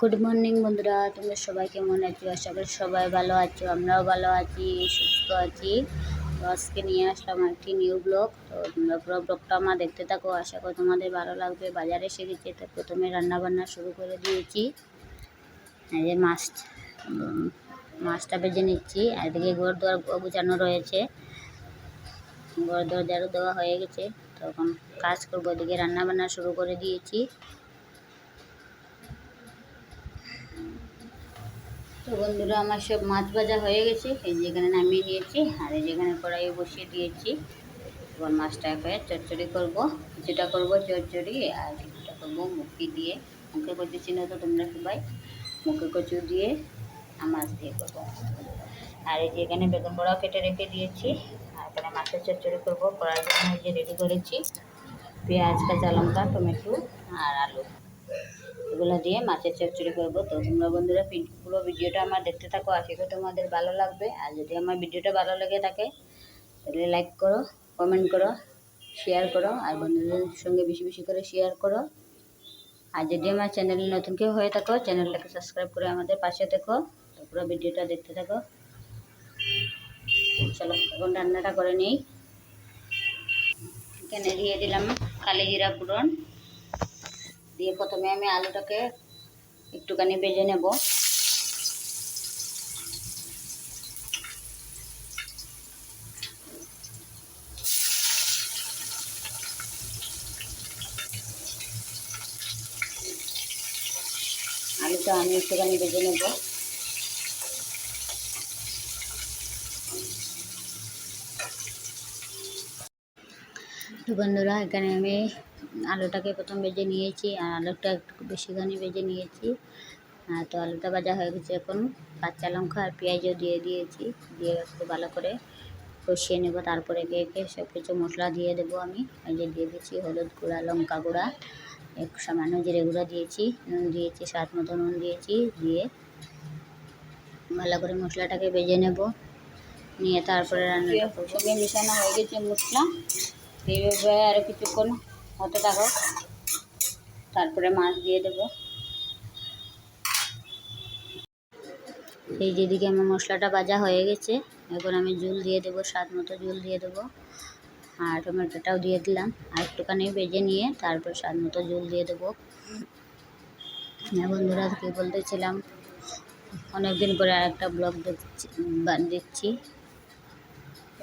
Good morning বন্ধুরা। তোমরা সবাই কেমন আছো? আশা করি সবাই ভালো আছো, আমরাও ভালো আছি, সুস্থ আছি। তো আজকে নিয়ে আসলাম একটি নিউ ব্লগ তো তোমরা পুরো ব্লগটা আমার দেখতে থাকো। আশা করি তোমাদের ভালো লাগবে। বাজারে এসে তো প্রথমে রান্নাবান্না শুরু করে দিয়েছি। এই যে মাছ মাছটা ভেজে নিচ্ছি। আর এদিকে ঘর দুয়ার গুছানো রয়েছে। ঘর ঝাড়ু দেওয়া হয়ে গেছে। তখন কাজ করব। এদিকে রান্নাবান্না শুরু করে দিয়েছি। তো বন্ধুরা, আমার সব মাছ ভাজা হয়ে গেছে। এই যেখানে নামিয়ে নিয়েছি, আর এই যেখানে কড়াই বসিয়ে দিয়েছি। এবার মাছটা করে চচ্চড়ি করব। কিছুটা করব চচ্চড়ি, আর কিছুটা করব মুখি দিয়ে। মুখে কচু চিনো তো তোমরা সবাই। মুখে কচু দিয়ে মাছ দিয়ে করব। আর এই যে এখানে বেগুন বড়াও কেটে রেখে দিয়েছি। আর এখানে মাছের চচ্চড়ি করব। করার জন্য যে রেডি করেছি, পেঁয়াজ, কাঁচা লঙ্কা, টমেটো, আর আলু। এগুলো দিয়ে মাছের চচ্চড়ি করব। তো তোমরা বন্ধুরা পুরো ভিডিওটা আমার দেখতে থাকো। আশা করি তোমাদের ভালো লাগবে। আর যদি আমার ভিডিওটা ভালো লেগে থাকে, তাহলে লাইক করো কমেন্ট করো শেয়ার করো, আর বন্ধুদের সঙ্গে বেশি বেশি করে শেয়ার করো। আর যদি আমার চ্যানেলে নতুন কেউ হয়ে থাকো চ্যানেলটাকে সাবস্ক্রাইব করে আমাদের পাশে দেখো তো পুরো ভিডিওটা দেখতে থাকো। চলো, এখন রান্নাটা করে নিই। এখানে দিয়ে দিলাম কালি জিরা পুরন দিয়ে প্রথমে আমি আলুটাকে একটুখানি বেজে নেব। আলুটা আমি একটুখানি বেজে নেব। তো বন্ধুরা, এখানে আমি আলুটাকে প্রথম ভেজে নিয়েছি আর আলুটা একটু বেশিখানি ভেজে নিয়েছি। আর তো আলুটা ভাজা হয়ে গেছে এখন। কাঁচা লঙ্কা আর পেঁয়াজও দিয়ে দিয়েছি। দিয়ে একটু ভালো করে কষিয়ে নেব। তারপরে একে একে সব কিছু মশলা দিয়ে দেবো আমি। এই যে দিয়ে দিয়েছি হলুদ গুঁড়া, লঙ্কা গুঁড়া এক সামান্য জিরে গুঁড়া দিয়েছি, নুন দিয়েছি, স্বাদ মতো নুন দিয়েছি, দিয়ে ভালো করে মশলাটাকে ভেজে নেব। নিয়ে তারপরে রান্নাটা সঙ্গে মিশানো হয়ে গেছে মশলা। এইভাবে আরও কিছুক্ষণ হতে থাকো। তারপরে মাছ দিয়ে দেবো। এই যেদিকে আমার মশলাটা ভাজা হয়ে গেছে, এখন আমি জল দিয়ে দেবো, স্বাদ মতো জল দিয়ে দেবো। আর টমেটোটাও দিয়ে দিলাম। আর একটুখানি ভেজে নিয়ে তারপর স্বাদ মতো জল দিয়ে দেবো। হ্যাঁ বন্ধুরা, কী বলতেছিলাম? অনেক দিন পরে আর একটা ব্লগ দেখছি দেখছি।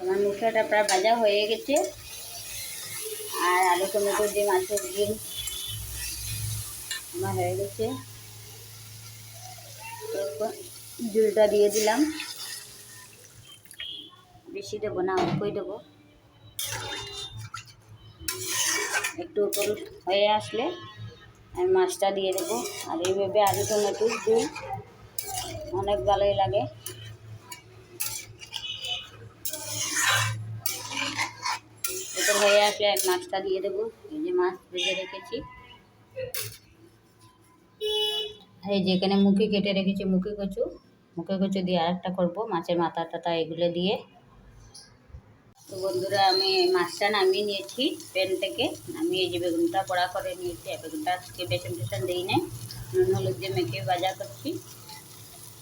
আমার মশলাটা প্রায় ভাজা হয়ে গেছে। আর আলু টমেটো দিয়ে মাছের ডিম। আমার হয়ে গেছে। এখন দিয়ে দিলাম। বেশি দেবো না, অল্পই দেবো। একটু উপর হয়ে আসলে আমি মাছটা দিয়ে দেবো। আর এইভাবে আলু টমেটো দিই অনেক ভালোই লাগে। উপর হয়ে আসলে মাছটা দিয়ে দেবো। এই যে মাছ ভেজে রেখেছি। এই যে এখানে মুখে কেটে রেখেছি মুখে কচু। মুখে কচু দিয়ে আরেকটা করব, মাছের মাথা টাথা এগুলো দিয়ে। তো বন্ধুরা, আমি মাছটা নামিয়ে নিয়েছি প্যান থেকে। আমি এই যে বেগুনটা বড়া করে নিয়েছি বেগুনটা আজকে বেসন টেসন দিই নাই। নুন, হলুদ দিয়ে মেখে ভাজা করছি।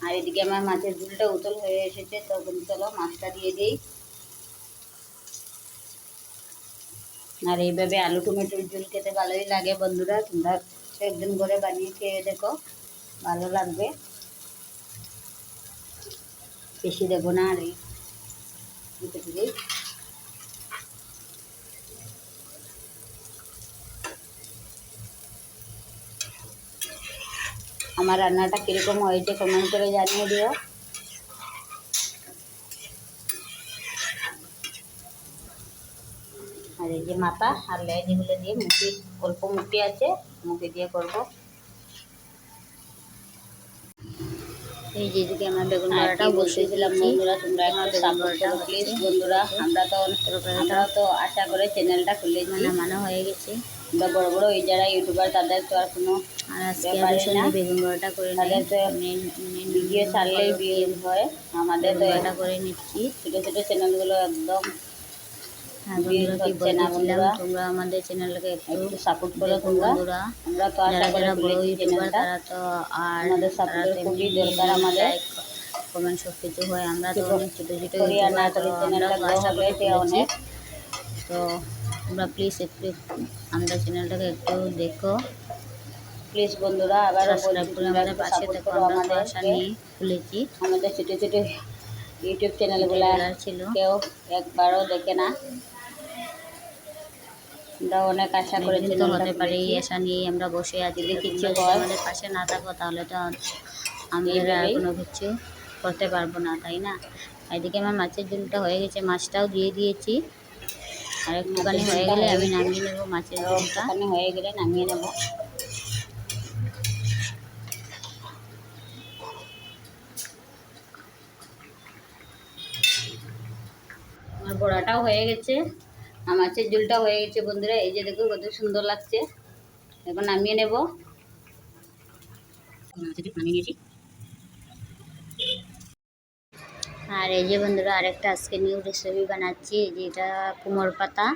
আর এদিকে আমার মাছের ঝুলটা উতল হয়ে এসেছে তখন চলো মাছটা দিয়ে দিই। আর এইভাবে আলু টমেটোর ঝোল খেতে ভালোই লাগে বন্ধুরা। তোমরা একদিন করে বানিয়ে খেয়ে দেখো, ভালো লাগবে। বেশি দেবো না আর আমার রান্নাটা কীরকম হয়েছে কমেন্ট করে জানিয়ে দিও আর এই যে মাথা আর লেজ এগুলো দিয়ে মুখি অল্প মুখি আছে মুখি দিয়ে করব। এই যে এদিকে আমার বেগুন বসিয়েছিলাম বন্ধুরা তোমরা একটু সাপোর্ট করো প্লিজ বন্ধুরা আমরা তো আমরা তো আশা করে চ্যানেলটা খুলেছি মানে মানা হয়ে গেছে। আমরা বড় বড় এই যারা ইউটিউবার তাদের তো আর কোনো বেগুন বড়াটা করে তাদের তো ভিডিও ছাড়লেই বিয়ে হয়। আমাদের তো এটা করে নিচ্ছি। ছোটো ছোটো চ্যানেলগুলো একদম হ্যাঁ বন্ধুরা কি তোমরা আমাদের চ্যানেলকে একটু সাপোর্ট করো তোমরা। আমরা তো আশা যারা বড় ইউটিউবার তারা তো আর আমাদের তারা সাপোর্টের খুবই দরকার আমাদের। কমেন্ট সব কিছু হয়। আমরা তো অনেক ছোটো ছোটো ইউটিউবার আশা করে অনেক। তো তোমরা প্লিজ একটু আমরা চ্যানেলটাকে একটু দেখো। প্লিজ বন্ধুরা সাবস্ক্রাইব করে আমাদের পাশে সাপোর্ট আমরা আশা নিয়ে খুলেছি। আমাদের ছোটো ছোটো ইউটিউব চ্যানেলগুলো ছিল। কেউ একবারও দেখে না। আমরা অনেক আশা করে একদিন তো হতে পারে আশা নিয়ে আমরা বসে আছি। কিছু আমাদের পাশে না থাকো তাহলে তো আমি কোনো কিছু করতে পারব না তাই না? এদিকে আমার মাছের ঝোলটা হয়ে গেছে মাছটাও দিয়ে দিয়েছি। আর একটুখানি হয়ে গেলে আমি নামিয়ে নেব মাছের ঝোলটা। হয়ে গেলে নামিয়ে নেব। আমার বড়াটাও হয়ে গেছে। মাছের ঝোলটা হয়ে গেছে বন্ধুরা, এই যে দেখো কত সুন্দর লাগছে। এখন নামিয়ে নেব। আর এই যে বন্ধুরা, আরেকটা আজকে নিউ রেসিপি বানাচ্ছি যেটা কুমোর পাতা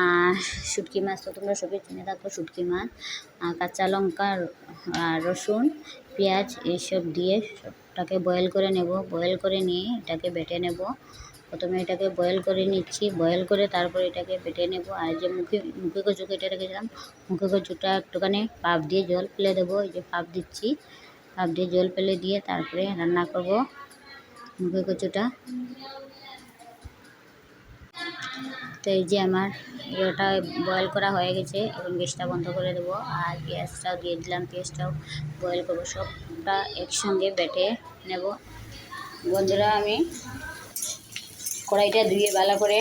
আর শুটকি মাছ। তো তোমরা সবই চিনে থাকো শুটকি মাছ কাঁচা লঙ্কা আর রসুন, পেঁয়াজ, এইসব দিয়ে সবটাকে বয়েল করে নেব। বয়েল করে নিয়ে এটাকে বেটে নেব। প্রথমে এটাকে বয়েল করে নিচ্ছি। বয়েল করে তারপর এটাকে বেটে নেব। আর যে মুখে মুখে কচু কেটে রেখেছিলাম, মুখে কচুটা একটুখানি পাপ দিয়ে জল ফেলে দেবো। এই যে পাপ দিচ্ছি পাপ দিয়ে জল ফেলে দিয়ে তারপরে রান্না করব মুখে কচুটা। তো এই যে আমার ইয়েটা বয়েল করা হয়ে গেছে, এখন গ্যাসটা বন্ধ করে দেবো। আর পেঁয়াজটাও দিয়ে দিলাম পেঁয়াজটাও বয়েল করব। সবটা একসঙ্গে বেটে নেব। বন্ধুরা, আমি কড়াইটা ধুয়ে ভালো করে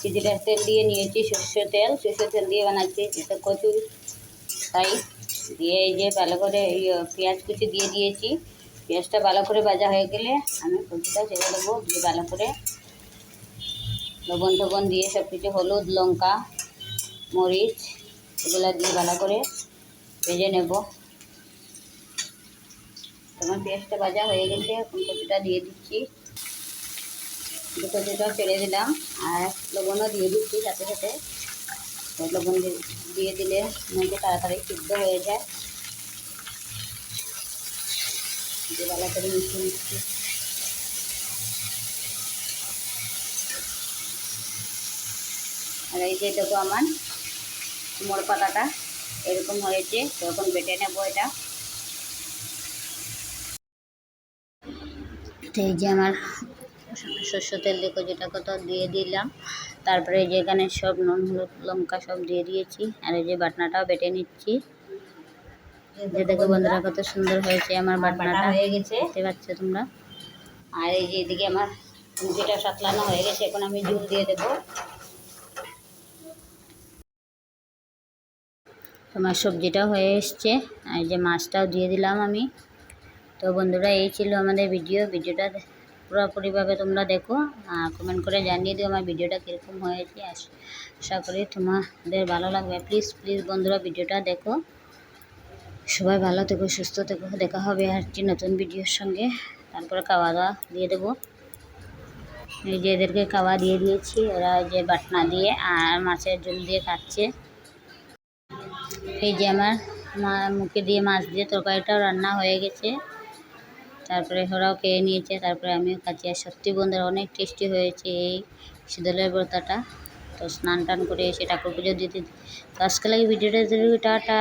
চিজিটা তেল দিয়ে নিয়েছি সর্ষের তেল। সর্ষের তেল দিয়ে বানাচ্ছি যেটা কচুর তাই দিয়ে এই যে ভালো করে পেঁয়াজ কুচি দিয়ে দিয়েছি। পেঁয়াজটা ভালো করে ভাজা হয়ে গেলে আমি কচুটা ছেড়ে দেবো, দিয়ে ভালো করে লবণ টবণ দিয়ে সব কিছু হলুদ, লঙ্কা, মরিচ এগুলো দিয়ে ভালো করে ভেজে নেব। তোমার পেঁয়াজটা ভাজা হয়ে গেছে, এখন কচুটা দিয়ে দিচ্ছি। দু কচুটা ছেড়ে দিলাম আর লবণও দিয়ে দিচ্ছি সাথে সাথে। লবণ দিয়ে দিলে মধ্যে তাড়াতাড়ি সিদ্ধ হয়ে যায়। দিয়ে ভালো করে মিশিয়ে নিচ্ছি। আর এই যে দেখো আমার কুমড়ো পাতাটা এরকম হয়েছে, তো এখন বেটে নেব এটা। তো এই যে আমার শস্য তেল দেখো যেটা কত দিয়ে দিলাম। তারপরে এই যে এখানে সব নুন হলুদ লঙ্কা সব দিয়ে দিয়েছি। আর এই যে বাটনাটাও বেটে নিচ্ছি। যে দেখো বন্ধুরা কত সুন্দর হয়েছে আমার আমার বাটা বাটনাটা। হয়ে গেছে। দেখতে পাচ্ছ তোমরা? আর এই যে এদিকে আমার যেটা সাতলানো হয়ে গেছে এখন আমি জল দিয়ে দেবো। তোমার সবজিটাও হয়ে এসছে। আর এই যে মাছটাও দিয়ে দিলাম আমি। তো বন্ধুরা এই ছিল আমাদের ভিডিও। ভিডিওটা পুরোপুরিভাবে তোমরা দেখো আর কমেন্ট করে জানিয়ে দিও আমার ভিডিওটা কীরকম হয়েছে। আশ- করি তোমাদের ভালো লাগবে। প্লিজ প্লিজ বন্ধুরা ভিডিওটা দেখো। সবাই ভালো থেকো, সুস্থ থেকো। দেখা হবে আর একটি নতুন ভিডিওর সঙ্গে। তারপরে খাওয়া দাওয়া দিয়ে দেবো। এই এদেরকে খাওয়া দিয়ে দিয়েছি, ওরা যে বাটনা দিয়ে আর মাছের ঝোল দিয়ে খাচ্ছে। এই যে আমার মুখে দিয়ে মাছ দিয়ে তরকারিটাও রান্না হয়ে গেছে। তারপরে ওরাও খেয়ে নিয়েছে, তারপরে আমিও খাচ্ছি। আর সত্যি বন্ধুরা, অনেক টেস্টি হয়েছে এই শীতলের ব্রতাটা তো স্নান টান করে এসে ঠাকুর পুজো দিতে তো আজকে ভিডিওটা টাটা।